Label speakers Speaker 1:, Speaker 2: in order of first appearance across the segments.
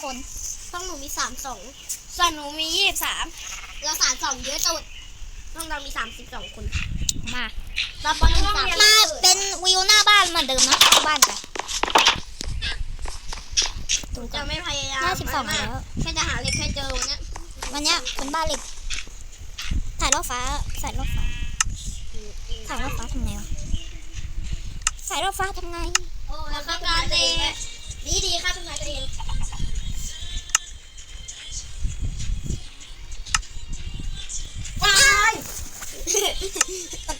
Speaker 1: คน
Speaker 2: ต้องหนูมีสามสอง
Speaker 1: ส่วนหนูมียี่สิบสาม
Speaker 2: เราสามสองเยอะสุดต้องเรามีสามสิบสองคน
Speaker 1: มา
Speaker 2: เราปอนหนึ่งสาม
Speaker 1: มาเป็นวิวหน้าบ้านเหมือนเดิมนะเข้าบ้านกันดูกั
Speaker 2: จะ
Speaker 1: น
Speaker 2: ไม่พยายาม
Speaker 1: ห้าสิบสอง
Speaker 2: มาก
Speaker 1: แล้ว
Speaker 2: แค่จะหาเหล็กแค่เจอวันเนี้ย
Speaker 1: วันเนี้ยเป็นบ้านเหล็กถ่ายรอบฟ้าสายรอบฟ้าถ่ายรอบฟ้าทำไงวะสายรอบฟ้าทำไง
Speaker 2: แล้วก็การเตะ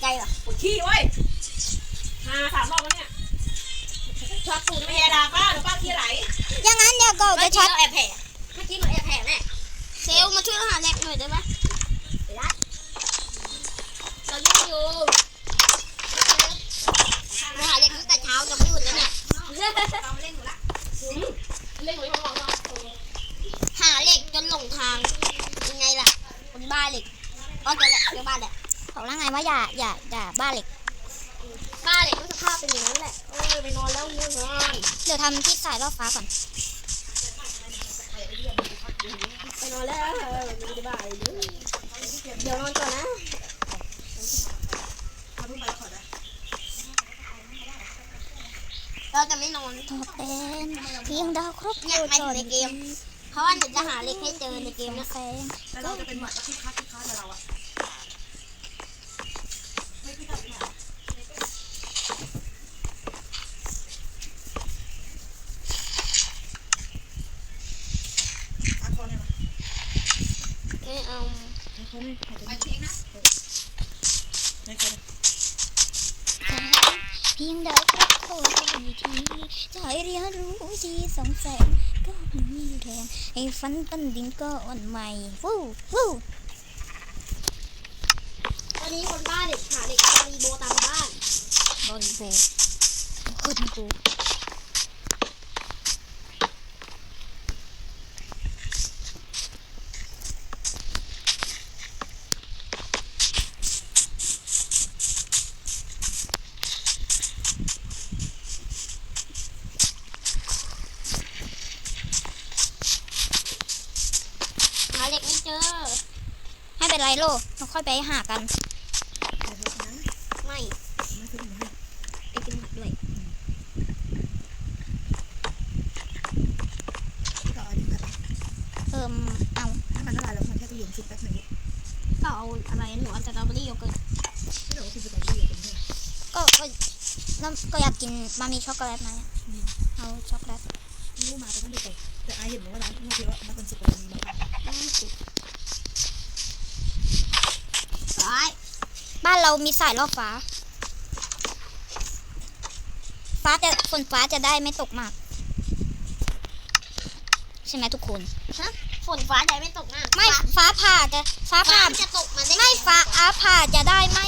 Speaker 2: ใจเหรอ
Speaker 3: ปวดขี้เว้ยมาสามรอบแล้วเนี่ย
Speaker 2: ช็อตตูด
Speaker 3: ไม่
Speaker 2: ไม่
Speaker 3: แย่
Speaker 2: แย่
Speaker 3: ดาป้าหรือป้าขี้ไหล
Speaker 1: อย่างนั้นเดี๋ยวก็
Speaker 2: เมื่
Speaker 1: จะ
Speaker 2: อกี้
Speaker 1: ช็อต
Speaker 2: เราแอบแผลเมื่อกี้เราแอบแผลแน่เซลลมาช่วยเราหาเหล็กหน่อยได้ไหมได้เรายุ่งอยู่เราหาเหล็กตั้งแต่เช้าจะไม่หยุดแล้วเนี่ย
Speaker 3: เอามาเล่นหนูละเล่นหนูยังมองเรา
Speaker 2: หาเหล็กจนหลงทางยังไงล่ะคนบ้าเหล็กก็เจอแล้วเจอบ้านแหละ
Speaker 1: บอกแล้วไงว่าอย่าอย่าอย่าบ้านเหล็ก
Speaker 2: บ้าเหล็กก็สภาพเป็นอย่างนั้นแหละ เออไปนอนแล้วง่วงนอน
Speaker 1: เดี๋ยวทำที่สายรอบฟ้าก่อน
Speaker 2: ไปนอนแล้วเออไม่ได้บ้าเลยเดี๋ยวนอนก่อนนะ
Speaker 3: เอาลูกไปขอได้
Speaker 2: เราจะไม่นอน
Speaker 1: ตัวเป็นเพียงดาวครบ
Speaker 2: เนี่ยไปถึงในเกม เพราะว่าหนูจะหาเหล็กให้เจอในเกมนะ
Speaker 1: แสง
Speaker 3: แต่เราจะเป็นหวัดก็คิดค้าคิดค้าแต่เราอะ เพี
Speaker 1: ยงดาวครบโคตรมีทีใจเรียนรู้ที่สองแสงก็ไม่มีแรงให้ฝันปั้นดินก็อ่อนใหม่วู้วู้
Speaker 2: ตอนนี้คนบ้าเหล็กหาเหล็กตารีโบตามบ้าน
Speaker 1: บอลโบคนกู โลเราค่อยไปหากัน
Speaker 2: ไม่ไปกินผักด้วย
Speaker 1: เอิมเอา
Speaker 3: ถ้ามันละลายแล้วมันแค่จะยืมชุบแป๊บหนึ่ง
Speaker 2: ก็เอาอะไรหนูเอาสตรอเบอรี่โยเกิร์ต
Speaker 3: ที่เราคิดจะไปที่อยู่ตรงนี้
Speaker 1: ก็ก็แล้วก็อยากกินมามีช็อกโกแลตไหมเอาช็อกโกแลต
Speaker 3: รู้มาแต่ไม่ได้ไปแต่อาเห็นว่าร้านเมื่อกี้ว่านักเป็นสุกมันมีมา
Speaker 2: ร้าย
Speaker 1: บ้านเรามีสายรอบฟ้า ฟ้าจะฝนฟ้าจะได้ไม่ตกมาก ใช่ไหมทุกคน
Speaker 2: ฮะฝนฟ้าใจไม่ตกนะ
Speaker 1: ไม่ฟ้าผ่าจะฟ้า
Speaker 2: ฟ้า
Speaker 1: ผ่า
Speaker 2: มันจะตกมาได้
Speaker 1: ไม่ฟ้าอาผ่าจะได้ไม่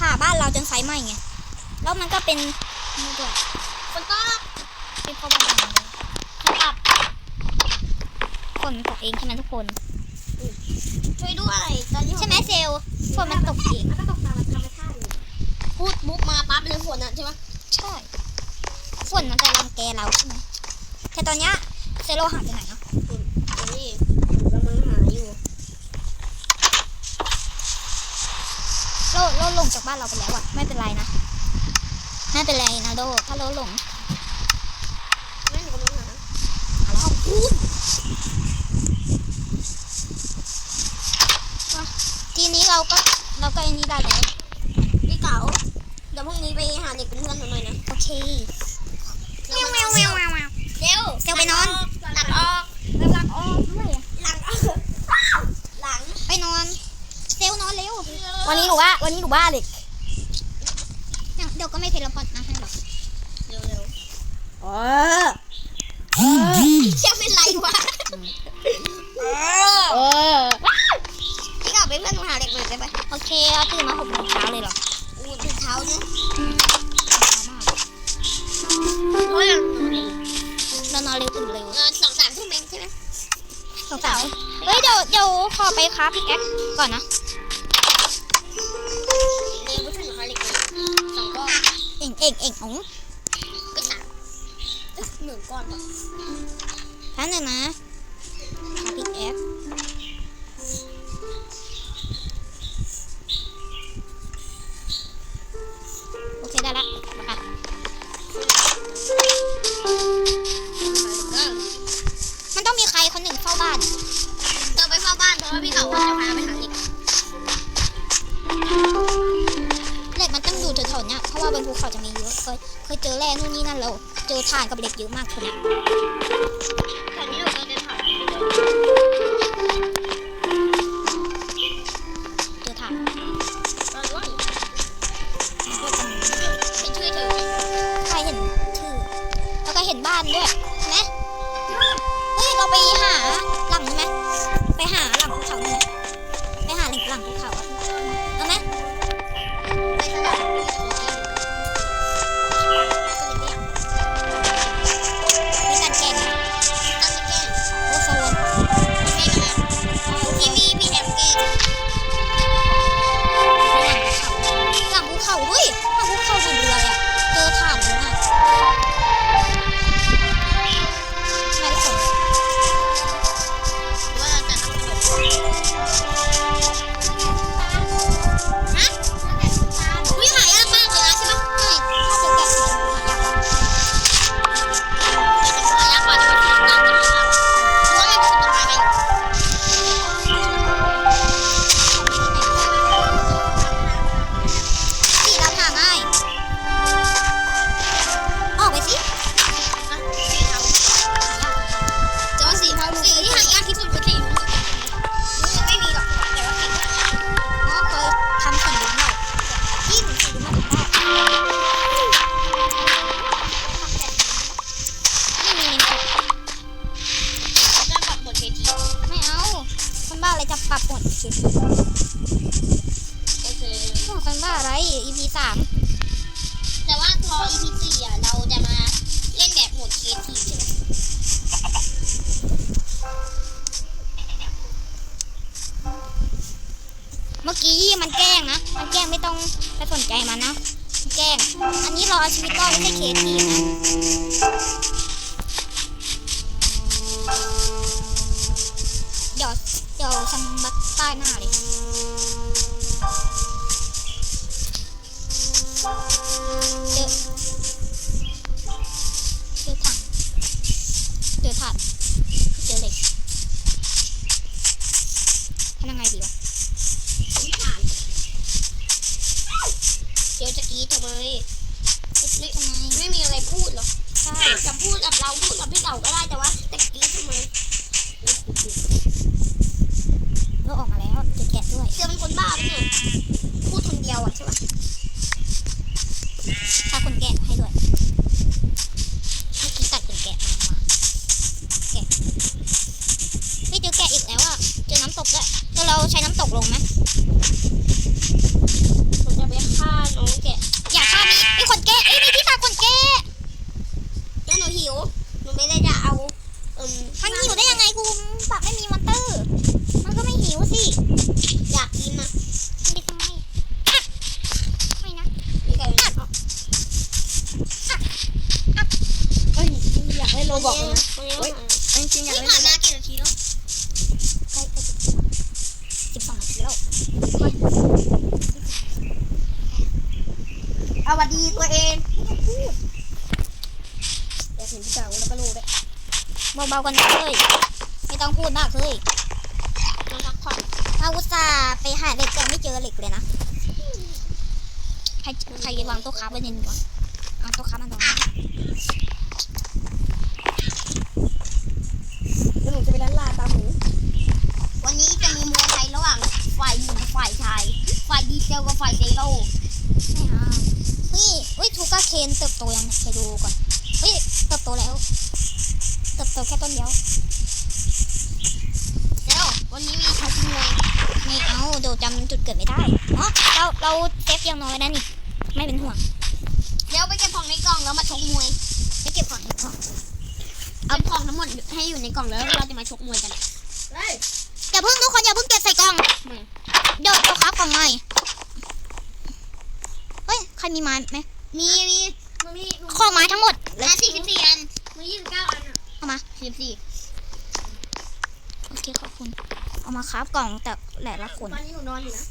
Speaker 1: ผ่าบ้านเราจนไฟไหม้ไงแล้วมันก็เป็นนี่ด้วย
Speaker 2: ฝนตก
Speaker 1: เป็นเพราะว่าอะไร
Speaker 2: ขับ
Speaker 1: ฝนตกเองใช่ไหมทุกคน
Speaker 2: ช่วยด้วยตอนนี้
Speaker 1: ใช่ไหมเซลลฝนมันตกเอง
Speaker 2: มันก็ตกตามธรรมชาติเลยพูดมุกมาปั๊บเลยฝนอะใช่ไหม
Speaker 1: ใช่ฝนมันจะรังแกเราใช่ไหมแต่ตอนเนี้ยเซโลหายไปไหนเนาะ
Speaker 2: นี่กำลังหาอยู่
Speaker 1: โลโลหลงจากบ้านเราไปแล้วอะไม่เป็นไรนะไม่เป็นไรนะโลถ้าโลหลง
Speaker 2: นั่นกำลังหา
Speaker 1: เอาแล้วพูดที นี้เราก็เราก็ไอันนี้ได้แล้ว
Speaker 2: พี่เก๋าเดี๋ยวพรุ่งนี้ไปหาเด็กเป็นเพื่อนหนูหน่อยนะ
Speaker 1: โอเค
Speaker 2: เร็วเร็วเร็วเร็ว
Speaker 1: เซลไปนอน
Speaker 2: หลังออก
Speaker 1: หลังออกด้วย
Speaker 2: หลังออกหลัง
Speaker 1: ไปนอนเซลนอนเร็ว
Speaker 2: วันนี้หนูว่าวันนี้หนูบ้าเด็ก
Speaker 1: เดี๋ยวก็ไม่เทเลพอร์ตนะให้หรอก
Speaker 2: เร็วเร็ว
Speaker 3: อ๋อ
Speaker 2: เชื่อเป็นไรวะเออ ได้ไหม
Speaker 1: โอเคเอาตื่นมาหกโมงเช้าเลยเหรอ
Speaker 2: อู้ถึงเช้าเนี่ย
Speaker 1: เช้ามาก
Speaker 2: เพราะอย่าง
Speaker 1: เรานอนเร็วตื่นเร็ว
Speaker 2: เออสองสามทุ่มเองใช่ไหม
Speaker 1: สองสารเฮ้ยเดี๋ยวเดี๋ยวขอไปค้าพี่แก๊กก่อนนะ
Speaker 2: เร็วไปช่วยหนูหาเด็กหน่อยสองก้อน
Speaker 1: เอ่งเอ่งเอ่งอ๋อง
Speaker 2: ก็สามเอ้ยหนึ่งก้อนก่อน
Speaker 1: แป๊บนึงนะ เจอถ่านกับเหล็กเยอะมากคน แกล้ง อั
Speaker 2: นนี้
Speaker 1: รอา
Speaker 2: ชี
Speaker 1: วิ
Speaker 2: ตรอ
Speaker 1: ดไม่ใช่เคทีนะเดี๋ยวเดี๋ยวซัมบักใต้หน้าเลย ก
Speaker 2: รีดทำไม
Speaker 1: จะเละทำไม
Speaker 2: ไม่มีอะไรพูดหรอก
Speaker 1: ใช่
Speaker 2: จะพูดกับเราพูดกับพี่เต่าก็ได้แต่ว่าจะกรีดทำไม
Speaker 1: เราออกมาแล้วเจอแกะด้วย
Speaker 2: เจอเป็นคนบ้าปะเนี่ยพูดคนเดียวอะใช่ปะ
Speaker 1: ถ้าคนแกะให้ด้วยเมื่อกี้ตัดเป็นแกะมามาแกะไม่เจอแกะอีกแล้วอะเจอน้ำตกแล้วแล้วเราใช้น้ำตกลงไหม
Speaker 2: ผมจะไปฆ่าน้องแกะ
Speaker 1: อย่าฆ่ามีมีคนแกะเอ้ยมีที่ตาคนแกะ
Speaker 2: แล้วหนูหิวหนูไม่ได้จะเอาเอิ่ม
Speaker 1: มันหิวได้ยังไงกูปากไม่มีมอนเตอร์ มันก็ไม่หิวสิ
Speaker 2: อยากกินนะ
Speaker 1: มันได้ทำไมอะไม่นะ
Speaker 2: นี่ไงเอา
Speaker 3: เฮ้ยจริงๆอยากเล่นโรบอกเลยนะ
Speaker 2: ตรงนี้
Speaker 3: เฮ้ย จริงๆอยาก
Speaker 2: นี่
Speaker 3: เล่น
Speaker 2: ผ่านมากี่นาทีแล้ว
Speaker 1: ใกล้ใกล้จะสิบสองนาทีแล้ว
Speaker 2: เอาวัสดีตัวเอง
Speaker 3: อยากเห็นพี่เต่าแล้วก็โลด้วย
Speaker 1: เบาๆกันนะเลยไม่ต้องพูดมากเลย
Speaker 2: มาพักผ่อน
Speaker 1: อาอุตส่าห์ไปหาเหล็กแต่ไม่เจอเหล็กเลยนะใครใครวางโต๊ะค้าไว้ในนี้วะเอาโต๊ะค้ามานี้
Speaker 3: แล้วหนูจะไปร้านลาตามหมู
Speaker 2: วันนี้จะมีมวยไทยระหว่างฝ่ายหญิงกับฝ่ายชาย ฝ่ายดีเซลกับฝ่ายเซโร่
Speaker 1: ไม่เอา นเติบโตยังเนี่ยไปดูก่อน เฮ้ย เติบโตแล้ว เติบโตแค่ต้นเดียว
Speaker 2: แล้ว วันนี้มีชกมวย
Speaker 1: ไม่เอาเดี๋ยวจำจุดเกิดไม่ได้อ๋อเราเราเซฟยังน้อยนะนี่ ไม่เป็นห่วง
Speaker 2: เดี๋ยวไปเก็บของในกล่องแล้วมาชกมวย
Speaker 1: ไปเก็บของให้ก่อน
Speaker 2: เอาของทั้งหมดให้อยู่ในกล่องแล้วเราจะมาชกมวยกัน
Speaker 3: เฮ้ย
Speaker 1: อย่าเพิ่งทุกคนอย่าเพิ่งเก็บใส่กล่อง
Speaker 2: ไม่
Speaker 1: เดี๋ยวเราค้ากล่องใหม่เฮ้ย ใครมีไม้ไหม
Speaker 2: มีมีมันมี
Speaker 1: ขอไม้ทั้งหมดเลย
Speaker 2: อะสี่สิบสี่อันมียี่สิบเก้าอันอะ
Speaker 1: เอามา
Speaker 2: สี่สิบสี่
Speaker 1: เคขอบคุณ เอามาคราฟกล่องแต่แหละละคน
Speaker 2: ตอนนี้หนูนอนอยู่นะ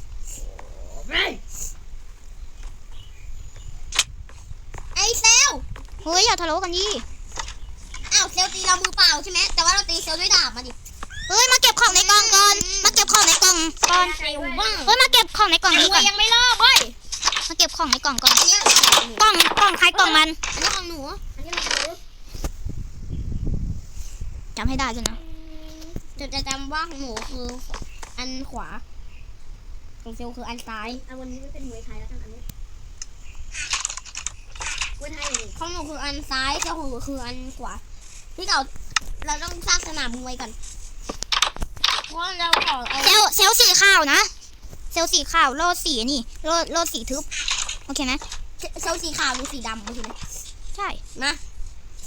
Speaker 2: ไอเซล
Speaker 1: เฮ้ยอย่าทะเลาะกันยี่
Speaker 2: อ้าวเซลตีเรามือเปล่าใช่ไหมแต่ว่าเราตีเซลด้วยดาบมาดิ
Speaker 1: เฮ้ยมาเก็บของในกล่องก่อน มาเก็บของในกล่องก่อน
Speaker 2: เซลบ้าง
Speaker 1: เฮ้ยมาเก็บของในกล่อง
Speaker 2: ห
Speaker 1: นี้
Speaker 2: นู
Speaker 1: ก่อน
Speaker 2: ยังไม่เลิกเว้ย
Speaker 1: มาเก็บของในกล่องก่อน
Speaker 2: อันเนี้ย
Speaker 1: กล่องกล่องใครกล่องมัน
Speaker 2: อันนี้ของหนู อันนี้ของหนู
Speaker 1: จำให้ได้ด้วยนะ
Speaker 2: จะจะจำว่าของหนูคือ อันขวา ของเซลคืออันซ้าย
Speaker 3: เอาวันนี้ไม่เป็นมวยไทยแล้วกันอันนี้มวยไทยเลย
Speaker 2: ของหนูคืออันซ้ายเซลของหนูคืออันขวาพี่เก่าเราต้องสร้างสนามมวยก่อนเพราะเราขอเอา
Speaker 1: เซลลเซลลสีขาวนะเซลลสีขาวโลดสีนี่โลดโลดสีทึบโอเคไหม
Speaker 2: เซลสีขาวหรือสีดำโอเคไหม
Speaker 1: ใช่
Speaker 2: มา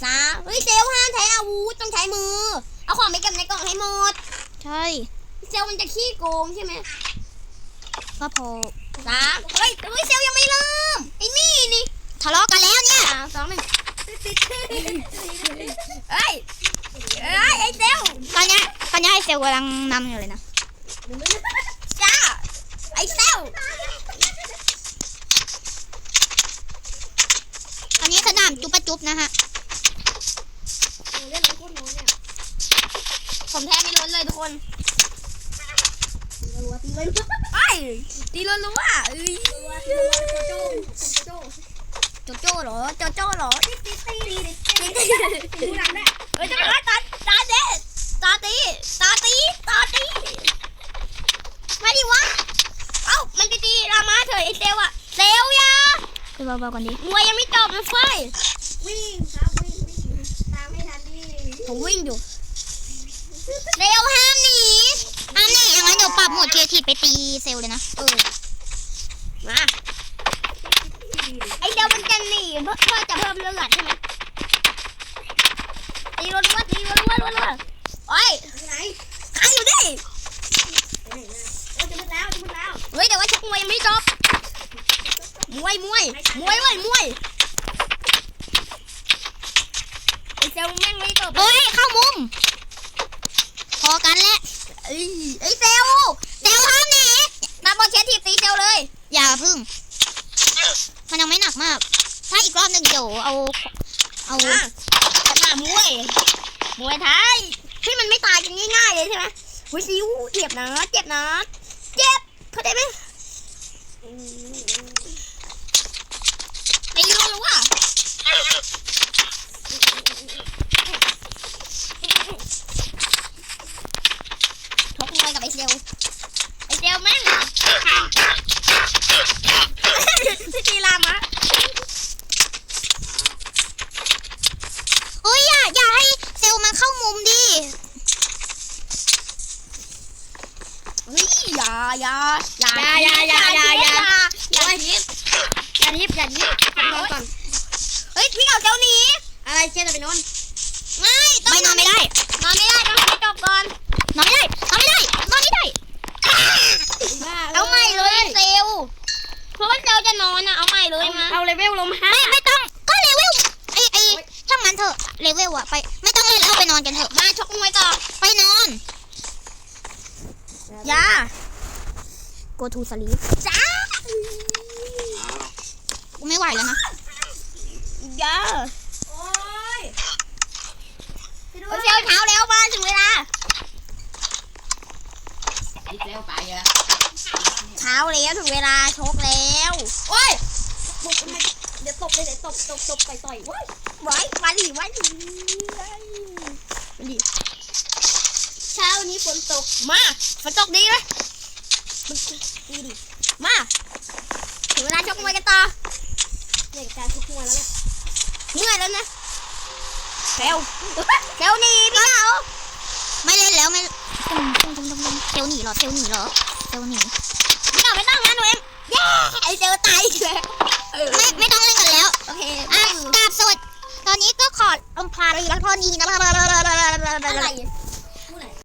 Speaker 2: สามเฮ้ยเซลห้ามใช้อาวุธต้องใช้มือ เอาของไปเก็บในกล่องให้หมด
Speaker 1: ใช่
Speaker 2: เซลมันจะขี้โกงใช่ไหม
Speaker 1: ก็พอ
Speaker 2: สามเฮ้ยเฮ้ยเซลยังไม่เริ่มไอ้นี่นี่
Speaker 1: ทะเลาะกันแล้วเนี่ย
Speaker 2: สามสองหนึ่งเฮ้ยเฮ้ยไอ้เซล
Speaker 1: ตอนเนี้ยตอนเนี้ยไอเซลกำลังนำอยู่เลยนะ
Speaker 2: จ้าไอ้เซล
Speaker 1: ตอนนี้สนามจุบปะจุบนะฮะ
Speaker 3: เล่นแล้วโคตรน้อยเนี่ย
Speaker 2: ผมแทบไม่ล้นเลยทุกคน
Speaker 3: รัวตีเลยรัว
Speaker 2: ไอ้ยตีล้นรู้ว่าเอ้ย
Speaker 3: ตีเลยโจโจโจ
Speaker 2: โจโจ้เหรอโจโจ้เหรอ
Speaker 3: ตีตีตีตี
Speaker 2: ตี
Speaker 3: ตีดูหลังแม่
Speaker 2: เฮ้ยจะมาตาตาเด็ดตาตีตาตีตาตีไม่ดีวะเอ้ามันตีตีรามาเถอะ ไอเซลอะเซลยา
Speaker 1: ไปเบาๆกันดิ
Speaker 2: มวยยังไม่จบนะเฟ้ย
Speaker 3: วิ่งครับวิ่งวิ่งตามไม่ทันดิ
Speaker 2: ผมวิ่งอยู่เซลห้ามหนี
Speaker 1: อันนี้อย่างนั้นเดี๋ยวปรับโหมดเคียทีไปตีเซลลเลยนะ
Speaker 2: เออมาไอเซลมันจะหนีเพื่อเพื่อจะเพิ่มเลือดใช่ไหมตีรัวๆตีรัวๆรัวๆโอ้ย
Speaker 3: ไปไหน
Speaker 2: ขังอยู่ดิ
Speaker 3: ไปไหนนะโอ้จะมืดแล้วจะมืดแล้ว
Speaker 2: เฮ้ยแต่ว่าชักมวยยังไม่จบ มวยมวยมวยเว้ยมวยไอเซลแม่งไม่จบ
Speaker 1: เฮ้ยเข้ามุม พอกันแหละ
Speaker 2: ไอ้ไอเซล
Speaker 1: เซลห้ามหนี
Speaker 2: นับบอลเชสทีบตีเซลเลย
Speaker 1: อย่าพึ่ง มันยังไม่หนักมาก ถ้าอีกรอบหนึ่งเดี๋ยวเอา เอา
Speaker 2: อะสนามมวยมวยไทยที่มันไม่ตายกันง่ายๆเลยใช่ไหมหุยซิวเจ็บนะเจ็บนะเจ็บเข้าใจไหมไอ้รู้รู้ว่าทกมวยกับไอ้เซลไอ้เซลแม่งพี่ตีรามะ
Speaker 1: เฮ้ย อย่า อย่าให้เซลลมันเข้ามุมดิ
Speaker 2: เฮ้ยอย่าอย่าอย่า
Speaker 1: อย่าอย่าอย่าอย่า
Speaker 2: อย่าทิป
Speaker 3: อย่าทิพย์อย่าทิพย์นอนก่อน
Speaker 2: เฮ้ยพี่เก่าเจ้าหนี
Speaker 3: อะไรเช่นจะไปนอน
Speaker 2: ไม่ต้อง
Speaker 1: ไม่นอนไม่ได้
Speaker 2: นอนไม่ได้ต้องให้จบก่อน
Speaker 1: นอนไม่ได้นอนไม่ได้นอนไม่ได้
Speaker 2: เอาใหม่เลยเซลลเพราะว่าเซลลจะนอนนะเอาใหม่เลยมา
Speaker 3: เอาเลเวลลงห้า
Speaker 1: ไม่ไม่ต้องก็เลเวลไอไอช่างมันเถอะเลเวลอะไป ไม่ต้องเล่นแล้วไปนอนกันเถอะ
Speaker 2: มาชกมวยต่อ
Speaker 1: ไปนอน
Speaker 2: อย่า
Speaker 1: go to sleep
Speaker 2: จ้า
Speaker 1: กูไม่ไหวแล้วนะ
Speaker 2: อย่า
Speaker 3: โอ้ยไปดู
Speaker 2: โอ้เซลลเช้าแล้วมาถึงเวลา
Speaker 4: ไอ้เซลไปเหรอ
Speaker 2: เช้าแล้วถึงเวลาชกแล้วโอ้ย
Speaker 3: บุกมาเดี๋ยวตบเลยเดี๋ยวตบตบตบต่อยต่อยว้าย
Speaker 2: ไว้มาดิไว้ดิมาดิ
Speaker 3: เช้านี้ฝนตก
Speaker 2: มาฝนตกดีไหมดีดิมาถึงเวลาชกมวยกันต่อ
Speaker 3: เด็กการทุกมวยแล้วเนี่ย
Speaker 2: เมื่อยแล้วนะเซลเซลหนี่พี่เหงา
Speaker 1: ไม่เล่นแล้วไม่ตุ้มตุ้มตุ้มตุ้มตุ้มเซลลหนีเหรอเซลลหนีเหรอเซลลหนี
Speaker 2: พี่เหงาไม่ต้องนะหนูเอ็มเย้ไอเซลตายอีกแล้วเออ
Speaker 1: ไม่ไม่ต้องเล่นกันแล้ว
Speaker 2: โอเค
Speaker 1: อะกราบสวัสดีตอนนี้ก็ขออมพารีรักพ่อนีนะ
Speaker 2: อะไร